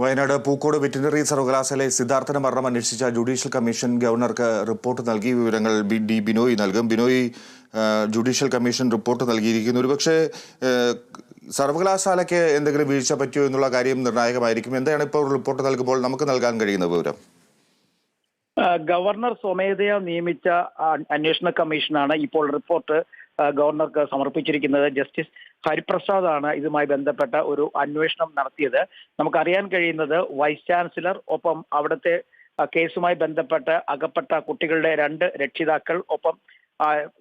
Wayanad Pookode veterinary സർവകലാശാലയിൽ സിദ്ധാർത്ഥന മരണം അന്വേഷിച്ച ജുഡീഷ്യൽ കമ്മീഷൻ ഗവർണർക്ക് റിപ്പോർട്ട് നൽകി. വിവരങ്ങൾ ബി ഡി ബിനോയ് നൽകും. ബിനോയ് ജുഡീഷ്യൽ കമ്മീഷൻ റിപ്പോർട്ട് നൽകിയിരിക്കുന്നു. ഒരുപക്ഷെ സർവകലാശാലയ്ക്ക് എന്തെങ്കിലും വീഴ്ച പറ്റിയോ എന്നുള്ള കാര്യം നിർണായകമായിരിക്കും. എന്താണ് ഇപ്പോൾ റിപ്പോർട്ട് നൽകുമ്പോൾ നമുക്ക് നൽകാൻ കഴിയുന്ന വിവരം? ഗവർണർ സ്വമേധയാ നിയമിച്ച അന്വേഷണ കമ്മീഷനാണ് ഇപ്പോൾ റിപ്പോർട്ട് ഗവർണർക്ക് സമർപ്പിച്ചിരിക്കുന്നത് ജസ്റ്റിസ് ഹരിപ്രസാദ് ആണ് ഇതുമായി ബന്ധപ്പെട്ട ഒരു അന്വേഷണം നടത്തിയത്. നമുക്കറിയാൻ കഴിയുന്നത് വൈസ് ചാൻസലർ ഒപ്പം അവിടുത്തെ കേസുമായി ബന്ധപ്പെട്ട് അകപ്പെട്ട കുട്ടികളുടെ രണ്ട് രക്ഷിതാക്കൾ ഒപ്പം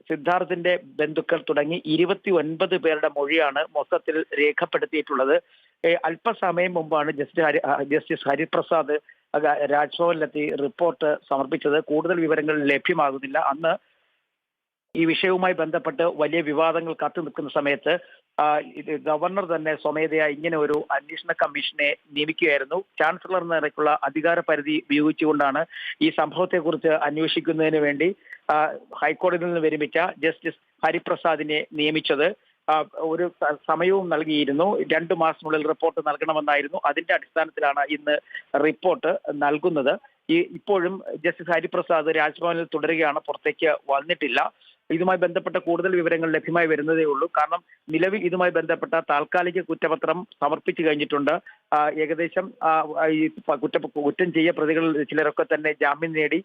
സിദ്ധാർത്ഥിന്റെ ബന്ധുക്കൾ തുടങ്ങി ഇരുപത്തി ഒൻപത് പേരുടെ മൊഴിയാണ് മൊത്തത്തിൽ രേഖപ്പെടുത്തിയിട്ടുള്ളത്. അല്പസമയം മുമ്പാണ് ജസ്റ്റിസ് ഹരി ജസ്റ്റിസ് ഹരിപ്രസാദ് രാജ്ഭവനിലെത്തി റിപ്പോർട്ട് സമർപ്പിച്ചത്. കൂടുതൽ വിവരങ്ങൾ ലഭ്യമാകുന്നില്ല. അന്ന് ഈ വിഷയവുമായി ബന്ധപ്പെട്ട് വലിയ വിവാദങ്ങൾ കത്തു നിൽക്കുന്ന സമയത്ത് ഗവർണർ തന്നെ സ്വമേധയാ ഇങ്ങനെ ഒരു അന്വേഷണ കമ്മീഷനെ നിയമിക്കുകയായിരുന്നു. ചാൻസലർ നിലയ്ക്കുള്ള അധികാര പരിധി ഉപയോഗിച്ചുകൊണ്ടാണ് ഈ സംഭവത്തെക്കുറിച്ച് അന്വേഷിക്കുന്നതിന് വേണ്ടി ഹൈക്കോടതിയിൽ നിന്ന് വിരമിച്ച ജസ്റ്റിസ് ഹരിപ്രസാദിനെ നിയമിച്ചത്. ഒരു സമയവും നൽകിയിരുന്നു. രണ്ടു മാസത്തിനുള്ളിൽ റിപ്പോർട്ട് നൽകണമെന്നായിരുന്നു. അതിന്റെ അടിസ്ഥാനത്തിലാണ് ഇന്ന് റിപ്പോർട്ട് നൽകുന്നത്. ഈ ഇപ്പോഴും ജസ്റ്റിസ് ഹരിപ്രസാദ് രാജ്ഭവനിൽ തുടരുകയാണ്. പുറത്തേക്ക് വന്നിട്ടില്ല. ഇതുമായി ബന്ധപ്പെട്ട കൂടുതൽ വിവരങ്ങൾ ലഭ്യമായി വരുന്നതേ ഉള്ളൂ. കാരണം നിലവിൽ ഇതുമായി ബന്ധപ്പെട്ട താൽക്കാലിക കുറ്റപത്രം സമർപ്പിച്ചു കഴിഞ്ഞിട്ടുണ്ട്. ഏകദേശം ഈ കുറ്റ കുറ്റം ചെയ്യ പ്രതികൾ ചിലരൊക്കെ തന്നെ ജാമ്യം നേടി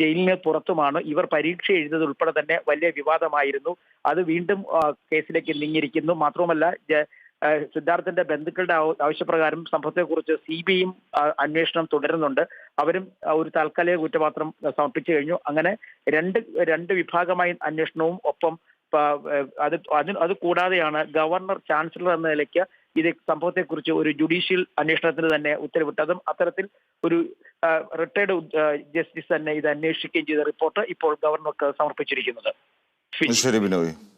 ജയിലിന് പുറത്തുമാണ്. ഇവർ പരീക്ഷ എഴുതുന്നത് ഉൾപ്പെടെ തന്നെ വലിയ വിവാദമായിരുന്നു. അത് വീണ്ടും കേസിലേക്ക് നീങ്ങിയിരിക്കുന്നു. മാത്രവുമല്ല സിദ്ധാർത്ഥന്റെ ബന്ധുക്കളുടെ ആവ- ആവശ്യപ്രകാരം സംഭവത്തെക്കുറിച്ച് സി ബി ഐയും അന്വേഷണം തുടരുന്നുണ്ട്. അവരും ഒരു താൽക്കാലിക കുറ്റപത്രം സമർപ്പിച്ചു കഴിഞ്ഞു. അങ്ങനെ രണ്ട് രണ്ട് വിഭാഗമായി അന്വേഷണവും ഒപ്പം അത് അതിന് അത് കൂടാതെയാണ് ഗവർണർ ചാൻസലർ എന്ന നിലയ്ക്ക് ഇത് സംഭവത്തെക്കുറിച്ച് ഒരു ജുഡീഷ്യൽ അന്വേഷണത്തിന് തന്നെ ഉത്തരവിട്ടതും. അത്തരത്തിൽ ഒരു റിട്ടയർഡ് ജസ്റ്റിസ് തന്നെ ഇത് അന്വേഷിക്കുകയും ചെയ്ത റിപ്പോർട്ട് ഇപ്പോൾ ഗവർണർക്ക് സമർപ്പിച്ചിരിക്കുന്നത്. ശരി ബിനോയ്.